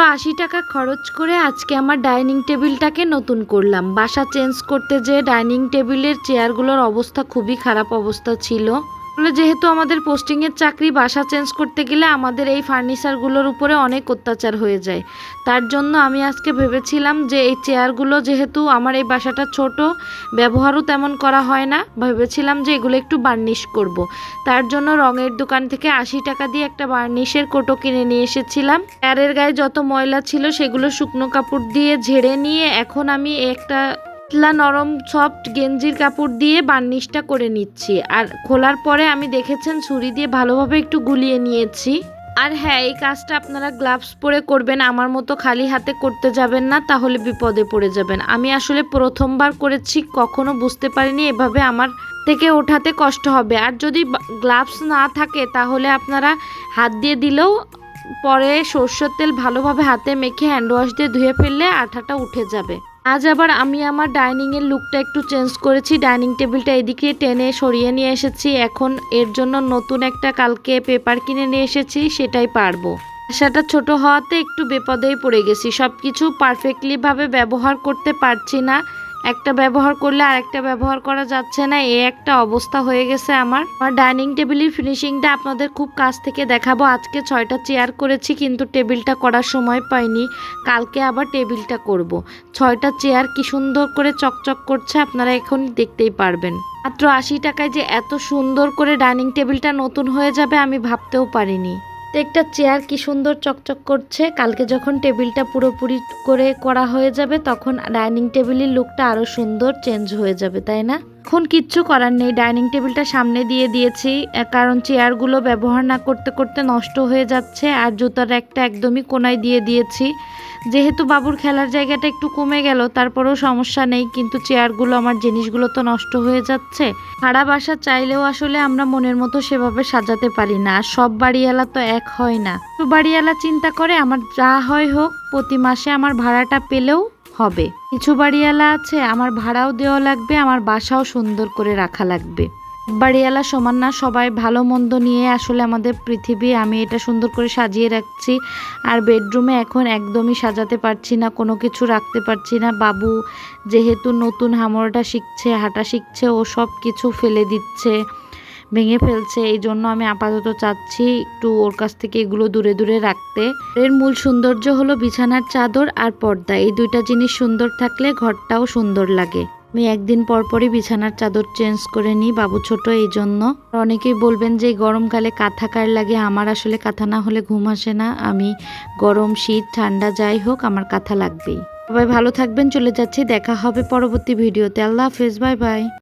আশি টাকা খরচ করে আজকে আমার ডাইনিং টেবিলটাকে নতুন করলাম। বাসা চেঞ্জ করতে যে ডাইনিং টেবিলের চেয়ারগুলোর অবস্থা খুবই খারাপ অবস্থা ছিল। যেহেতু আমাদের পোস্টিংয়ের চাকরি বাসা চেঞ্জ করতে গেলে আমাদের এই ফার্নিচারগুলোর উপরে অনেক অত্যাচার হয়ে যায় তার জন্য আমি আজকে ভেবেছিলাম যে এই চেয়ারগুলো যেহেতু আমার এই বাসাটা ছোট, ব্যবহারও তেমন করা হয় না, ভেবেছিলাম যে এগুলো একটু বার্নিশ করব। তার জন্য রঙের দোকান থেকে আশি টাকা দিয়ে একটা বার্নিশের কোটো কিনে নিয়ে এসেছিলাম চেয়ারের গায়ে যত ময়লা ছিল সেগুলো শুকনো কাপড় দিয়ে ঝেড়ে নিয়ে এখন আমি একটা পাতলা নরম সফট গেঞ্জির কাপড় দিয়ে বার্নিশটা করে নিচ্ছি। আর খোলার পরে আমি দেখেছেন ছুরি দিয়ে ভালোভাবে একটু গুলিয়ে নিয়েছি। আর হ্যাঁ এই কাজটা আপনারা গ্লাভস পরে করবেন, আমার মতো খালি হাতে করতে যাবেন না, তাহলে বিপদে পড়ে যাবেন। আমি আসলে প্রথমবার করেছি, কখনো বুঝতে পারিনি, এভাবে আমার থেকে ওঠাতে কষ্ট হবে। আর যদি গ্লাভস না থাকে, তাহলে আপনারা হাত দিয়ে দিলেও পরে সর্ষের তেল ভালোভাবে হাতে মেখে হ্যান্ড ওয়াশ দিয়ে ধুয়ে ফেললে আঠাটা উঠে যাবে। আজ আবার আমি আমার ডাইনিংয়ের লুকটা একটু চেঞ্জ করেছি। ডাইনিং টেবিলটা এদিকে টেনে সরিয়ে নিয়ে এসেছি। এখন এর জন্য নতুন একটা কালকে পেপার কিনে নিয়ে এসেছি, সেটাই পারব। সেটা ছোট হওয়াতে একটু বিপদেই পড়ে গেছি। সব কিছু পারফেক্টলিভাবে ব্যবহার করতে পারছি না। একটা ব্যবহার করলে আরেকটা ব্যবহার করা যাচ্ছে না, এ একটা অবস্থা হয়ে গেছে আমার। আমার ডাইনিং টেবিলের ফিনিশিংটা আপনাদের খুব কাছ থেকে দেখাবো। আজকে ছয়টা চেয়ার করেছি, কিন্তু টেবিলটা করার সময় পাইনি। কালকে আবার টেবিলটা করব। ছয়টা চেয়ার কি সুন্দর করে চকচক করছে, আপনারা এখন দেখতেই পারবেন। মাত্র আশি টাকায় যে এত সুন্দর করে ডাইনিং টেবিলটা নতুন হয়ে যাবে, আমি ভাবতেও পারিনি। প্রত্যেকটা চেয়ার কি সুন্দর চকচক করছে। কালকে যখন টেবিলটা পুরোপুরি করে করা হয়ে যাবে, তখন ডাইনিং টেবিলের লুকটা আরও সুন্দর চেঞ্জ হয়ে যাবে, তাই না? এখন কিচ্ছু করার নেই। ডাইনিং টেবিলটা সামনে দিয়ে দিয়েছি। কারণ চেয়ারগুলো ব্যবহার না করতে করতে নষ্ট হয়ে যাচ্ছে আর জুতার একটা একদমই কোনায় দিয়ে দিয়েছি। যেহেতু বাবুর খেলার জায়গাটা একটু কমে গেল, তারপরেও সমস্যা নেই, কিন্তু চেয়ারগুলো, আমার জিনিসগুলো তো নষ্ট হয়ে যাচ্ছে। ভাড়া বাসা চাইলেও আসলে আমরা মনের মতো সেভাবে সাজাতে পারি না সব বাড়িওয়ালা তো এক হয় না। তো বাড়িওয়ালা চিন্তা করে, আমার যা হয় হোক, প্রতি মাসে আমার ভাড়াটা পেলেও হবে। কিছু বাড়িওয়ালা আছে, আমার ভাড়াও দেওয়া লাগবে, আমার বাসাও সুন্দর করে রাখা লাগবে। বাড়িওয়ালা সমান না, সবাই ভালো মন্দ নিয়ে আসলে আমাদের পৃথিবী, আমি এটা সুন্দর করে সাজিয়ে রাখছি। আর বেডরুমে এখন একদমই সাজাতে পারছি না, কোনো কিছু রাখতে পারছি না। বাবু যেহেতু নতুন হামড়াটা শিখছে, হাঁটা শিখছে, ও সব কিছু ফেলে দিচ্ছে। ভেঙে ফেলছে। এই জন্য আমি আপাতত চাচ্ছি একটু ওর কাছ থেকে এগুলো দূরে দূরে রাখতে। এর মূল সৌন্দর্য হলো বিছানার চাদর আর পর্দা। এই দুইটা জিনিস সুন্দর থাকলে ঘরটাও সুন্দর লাগে। আমি একদিন পর পরই বিছানার চাদর চেঞ্জ করে নিই বাবু ছোট এই জন্য। অনেকেই বলবেন যে গরমকালে কাঁথা কার লাগে? আমার আসলে কাঁথা না হলে ঘুম আসে না। আমি গরম, শীত, ঠান্ডা, যাই হোক, আমার কাঁথা লাগবেই। সবাই ভালো থাকবেন, চলে যাচ্ছি। দেখা হবে পরবর্তী ভিডিওতে। আল্লাহ হাফেজ, বাই বাই।